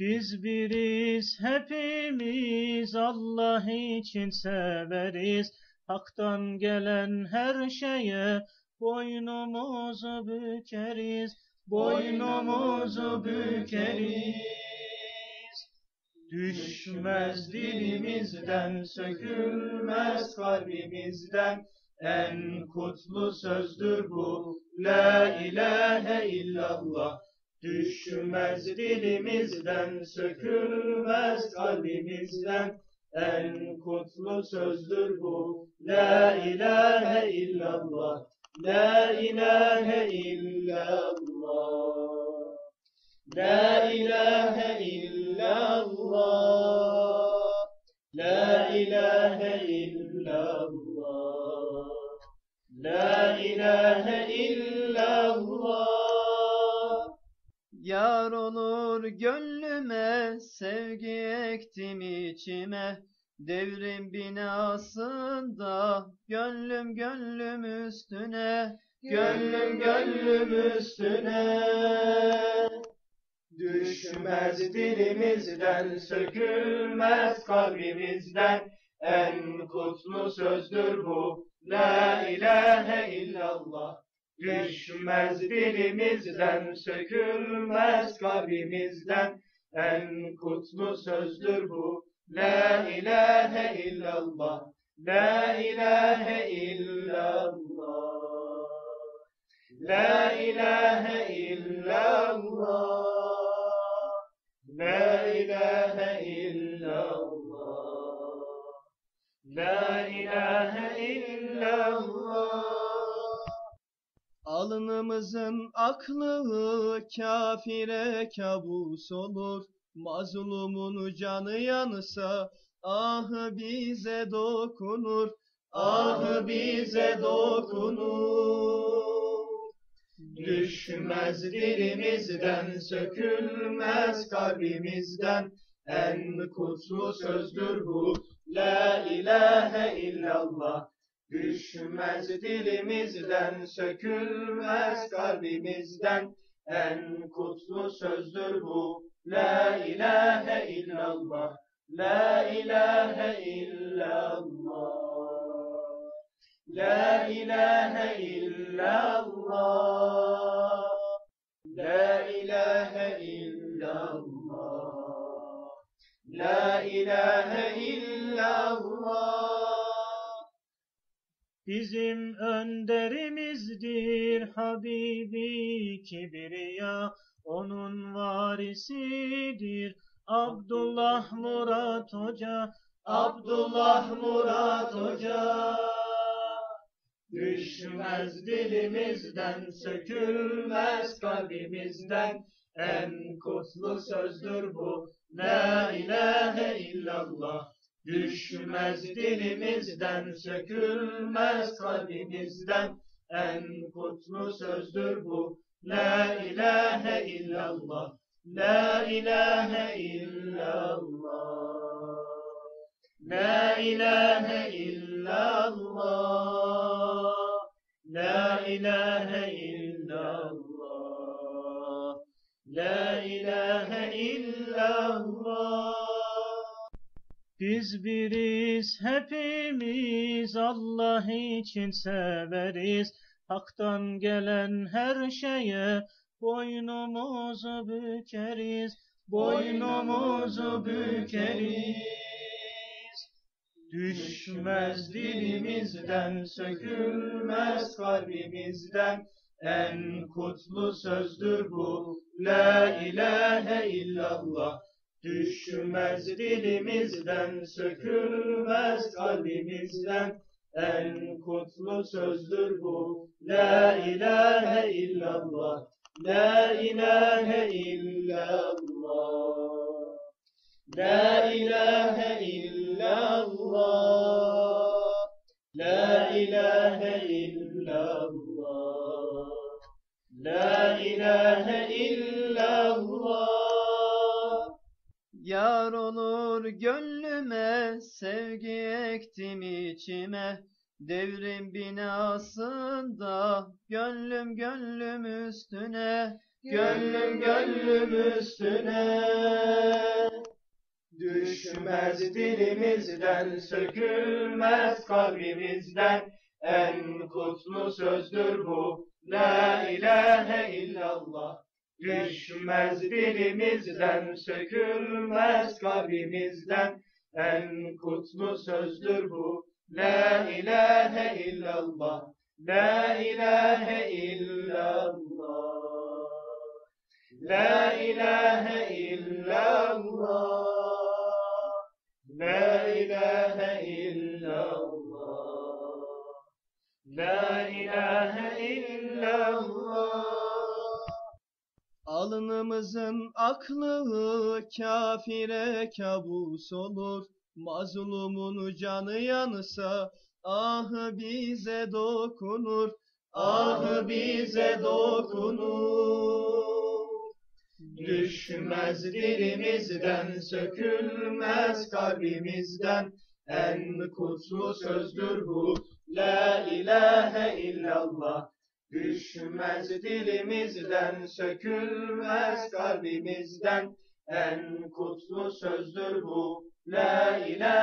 Biz biriz hepimiz Allah için severiz. Hak'tan gelen her şeye boynumuzu bükeriz. Boynumuzu bükeriz. Düşmez dilimizden, sökülmez kalbimizden. En kutlu sözdür bu. La ilahe illallah. Düşmez dilimizden, sökülmez kalbimizden. En kutlu sözdür bu. La ilahe illallah. La ilahe illallah. La ilahe illallah. La ilahe illallah. Yar olur gönlüme, sevgi ektim içime. Devrin binasında, gönlüm gönlüm üstüne. Gönlüm gönlüm üstüne Düşmez dilimizden, sökülmez kalbimizden En kutlu sözdür bu La ilahe illallah Düşmez dilimizden, sökülmez kalbimizden En kutlu sözdür bu. La ilahe illallah La ilahe illallah. La ilahe illallah. La ilahe illallah. La ilahe Alnımızın aklı kafire kabus olur. Mazlumun canı yansa ah bize dokunur. Ah bize dokunur Düşmez dilimizden, sökülmez kalbimizden En kutlu sözdür bu La ilahe illallah Düşmez dilimizden, sökülmez kalbimizden. En kutlu sözdür bu. La ilahe illallah La ilahe illallah La ilahe illallah La ilahe illallah La ilahe illallah Bizim önderimizdir Habibi Kibriya Onun varisidir Abdullah Murat Hoca Abdullah Murat Hoca Düşmez dilimizden, sökülmez kalbimizden. En kutlu sözdür bu. La ilahe illallah. Düşmez dilimizden, sökülmez kalbimizden. En kutlu sözdür bu. La ilahe illallah. La ilahe illallah. La ilahe illallah. La ilahe illallah. La ilahe illallah. Biz biriz hepimiz Allah için severiz. Hak'tan gelen her şeye boynumuzu bükeriz. Boynumuzu bükeriz. Düşmez dilimizden, sökülmez kalbimizden. En kutlu sözdür bu. La ilahe illallah. Düşmez dilimizden, sökülmez kalbimizden. En kutlu sözdür bu. La ilahe illallah. La ilahe illallah. La ilahe illallah. La ilahe illallah. La ilahe illallah. Yar olur gönlüme, sevgi ektim içime. Devrin binasında, gönlüm gönlüm üstüne. Gönlüm gönlüm üstüne Düşmez dilimizden, sökülmez kalbimizden En kutlu sözdür bu La ilahe illallah Düşmez dilimizden, sökülmez kalbimizden En kutlu sözdür bu. La ilahe illallah La ilahe illallah. La ilahe illallah. La ilahe illallah. La ilahe Alnımızın aklı kafire kabus olur. Mazlumun canı yansa ah bize dokunur. Ah bize dokunur Düşmez dilimizden, sökülmez kalbimizden En kutlu sözdür bu La ilahe illallah Düşmez dilimizden, sökülmez kalbimizden. En kutlu sözdür bu La ilahe